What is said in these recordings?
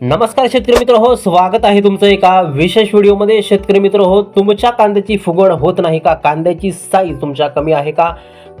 नमस्कार शेतकरी मित्र हो स्वागत आहे तुमचं एका विशेष व्हिडिओमध्ये. शेतकरी मित्र हो तुमच्या कांद्याची फुगवण होत नाही का? कांद्याची साईज तुमच्या कमी आहे का?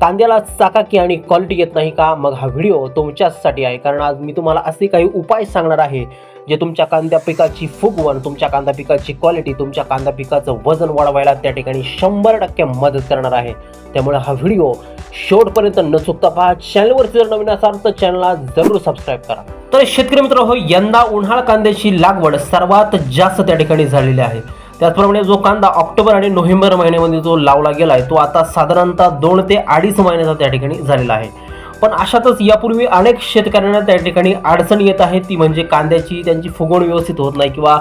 कांद्याला चाकाकी आणि क्वालिटी येत नाही का? मग हा व्हिडिओ तुमच्यासाठी आहे. कारण आज मी तुम्हाला असे काही उपाय सांगणार आहे जे तुमच्या कांद्या पिकाची फुगवण तुमच्या कांदा पिकाची क्वालिटी तुमच्या कांदा पिकाचं वजन वाढवायला त्या ठिकाणी शंभर टक्के मदत करणार आहे. त्यामुळे हा व्हिडिओ शेवटपर्यंत न चुकता पहा. चॅनलवर जर नवीन असाल तर चॅनलला जरूर सबस्क्राईब करा. तर शेतकरी मित्र हो यंदा उन्हाळ कांद्याची लागवड सर्वात जास्त त्या ठिकाणी झालेली आहे. त्याचप्रमाणे जो कांदा ऑक्टोबर आणि नोव्हेंबर महिन्यामध्ये जो लावला गेला आहे तो आता साधारणतः दोन ते अडीच महिन्याचा त्या ठिकाणी झालेला आहे. पण अशातच यापूर्वी अनेक शेतकऱ्यांना त्या ठिकाणी अडचण येत आहे. ती म्हणजे कांद्याची त्यांची फुगवण व्यवस्थित होत नाही किंवा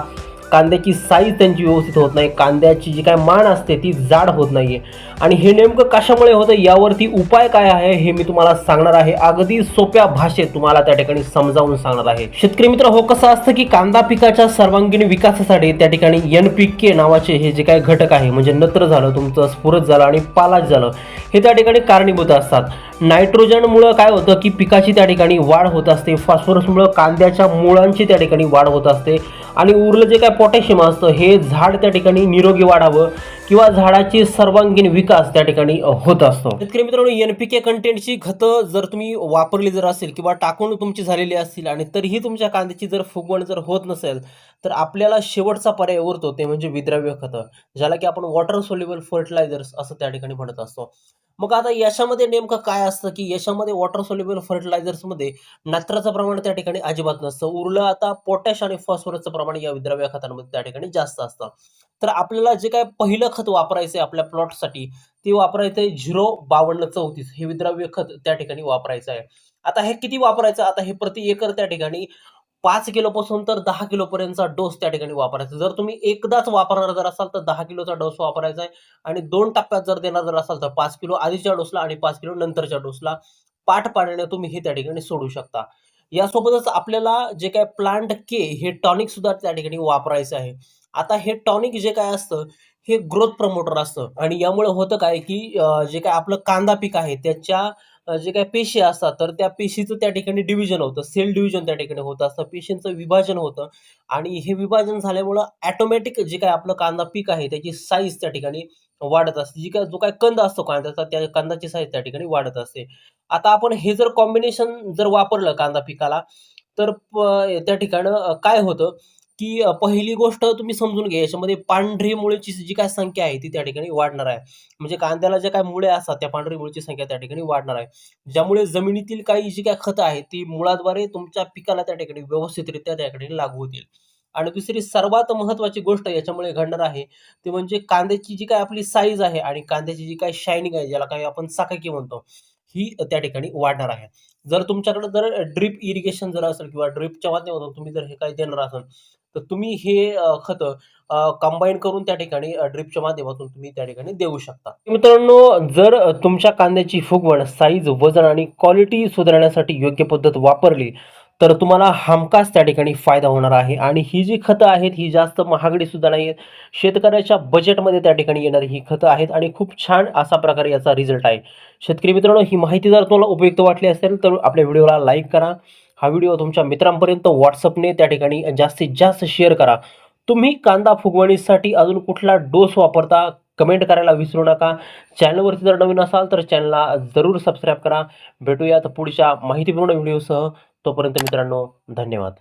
कांद्याची साईज त्यांची व्यवस्थित होत नाही कांद्याची जी काय मान असते ती जाड होत नाही आहे आणि हे नेमकं कशामुळे होतं यावरती उपाय काय आहे हे मी तुम्हाला सांगणार आहे. अगदी सोप्या भाषेत तुम्हाला त्या ठिकाणी समजावून सांगणार आहे. शेतकरी मित्र हो कसं असतं की कांदा पिकाच्या सर्वांगीण विकासासाठी त्या ठिकाणी एन पी के नावाचे हे जे काही घटक आहे म्हणजे नत्र झालं तुमचं स्फुरत झालं आणि पालाज झालं हे त्या ठिकाणी कारणीभूत असतात. नायट्रोजनमुळं काय होतं की पिकाची त्या ठिकाणी वाढ होत असते फॉस्फरसमुळं कांद्याच्या मुळांची त्या ठिकाणी वाढ होत असते आणि उरलं जे काय पोटॅशियम असतं हे झाड त्या ठिकाणी निरोगी वाढावं. किंवा झाडाची सर्वांगीण विकास त्या ठिकाणी होत असतो. शेतकरी मित्रांनो एनपीके कंटेंटची खतं जर तुम्ही वापरली जर असेल किंवा टाकून तुमची झालेली असतील आणि तरीही तुमच्या कांद्याची जर फुगवण जर होत नसेल तर आपल्याला शेवटचा पर्याय उरतो ते म्हणजे विद्राव्य खतं ज्याला की आपण वॉटर सोल्युबल फर्टिलायझर्स असं त्या ठिकाणी म्हणत असतो. मग आता याच्यामध्ये नेमकं काय असतं की याच्यामध्ये वॉटर सोल्युबल फर्टिलायझर्समध्ये नत्राचं प्रमाण त्या ठिकाणी अजिबात नसतं. उरलं आता पोटॅश आणि फॉस्फरसचं प्रमाण या विद्राव्य खतांमध्ये त्या ठिकाणी जास्त असतं. तर आपल्याला जे काय पहिलं खत वापरायचं आहे आपल्या प्लॉटसाठी ते वापरायचं आहे झिरो बावन्न चौतीस. हे विद्राव्य खत त्या ठिकाणी वापरायचं आहे. आता हे किती वापरायचं? आता हे प्रति एकर त्या ठिकाणी पाच किलोपासून तर दहा किलोपर्यंतचा डोस त्या ठिकाणी वापरायचा. जर तुम्ही एकदाच वापरणार जर असाल तर दहा किलोचा डोस वापरायचा आहे आणि दोन टप्प्यात जर देणार जर असाल तर पाच किलो आधीच्या डोसला आणि पाच किलो नंतरच्या डोसला पाठ पाण्याने तुम्ही हे त्या ठिकाणी सोडू शकता. यासोबतच आपल्याला जे काय प्लांट के हे टॉनिक सुद्धा त्या ठिकाणी वापरायचं आहे. आता हे टॉनिक जे काय असतं हे ग्रोथ प्रमोटर असतं. आणि यामुळे होतं काय की जे काय आपलं कांदा पीक आहे त्याच्या जे काय पेशी असतात तर त्या पेशीचं त्या ठिकाणी डिव्हिजन होतं. सेल डिव्हिजन त्या ठिकाणी होत असतं. पेशींचं विभाजन होतं. आणि हे विभाजन झाल्यामुळं ॲटोमॅटिक जे काय आपलं कांदा पीक आहे त्याची साईज त्या ठिकाणी वाढत असते. जी काय जो काय कंद असतो कांद्याचा त्या कंदाची साईज त्या ठिकाणी वाढत असते. आता आपण हे जर कॉम्बिनेशन जर वापरलं कांदा पिकाला तर प- त्या ठिकाणं काय होतं? की पहिली गोष्ट तुम्ही समजून घ्या याच्यामध्ये पांढरी मुळेची जी काय संख्या आहे ती त्या ठिकाणी वाढणार आहे. म्हणजे कांद्याला जे काय मुळे असतात त्या पांढरी मुळेची संख्या त्या ठिकाणी वाढणार आहे. ज्यामुळे जमिनीतील काही जी काय खतं आहेत ती मुळाद्वारे तुमच्या पिकाला त्या ठिकाणी व्यवस्थितरित्या त्या ठिकाणी लागू होतील. आणि दुसरी सर्वात महत्त्वाची गोष्ट याच्यामुळे घडणार आहे ते म्हणजे कांद्याची जी काय आपली साईज आहे आणि कांद्याची जी काय शायनिंग आहे ज्याला काही आपण साखाकी म्हणतो ही त्या ठिकाणी वाढणार आहे. जर तुमच्याकडे जर ड्रिप इरिगेशन जर असेल किंवा ड्रिपच्या माध्यमातून तुम्ही जर हे काही देणार असाल तर तुम्ही हे खतं कंबाईन करून त्या ठिकाणी ड्रिपच्या माध्यमातून तुम्ही त्या ठिकाणी देऊ शकता. मित्रांनो जर तुमच्या कांद्याची फुगवण साईज वजन आणि क्वालिटी सुधारण्यासाठी योग्य पद्धत वापरली तर तुम्हाला हमखास त्या ठिकाणी फायदा होणार आहे. आणि ही जी खतं आहेत ही जास्त महागडी सुद्धा नाही आहेत शेतकऱ्याच्या बजेटमध्ये त्या ठिकाणी येणारी ही खतं आहेत आणि खूप छान असा प्रकारे याचा रिझल्ट आहे. शेतकरी मित्रांनो ही माहिती जर तुम्हाला उपयुक्त वाटली असेल तर आपल्या व्हिडिओला लाईक करा. हा व्हिडिओ तुमच्या मित्रांपर्यंत व्हॉट्सअपने त्या ठिकाणी जास्तीत जास्त शेअर करा. तुम्ही कांदा फुगवणीसाठी अजून कुठला डोस वापरता कमेंट करायला विसरू नका. चॅनलवरती जर नवीन असाल तर चॅनलला जरूर सबस्क्राईब करा. भेटूयात पुढच्या माहितीपूर्ण व्हिडिओसह तोपर्यंत मित्रांनो धन्यवाद.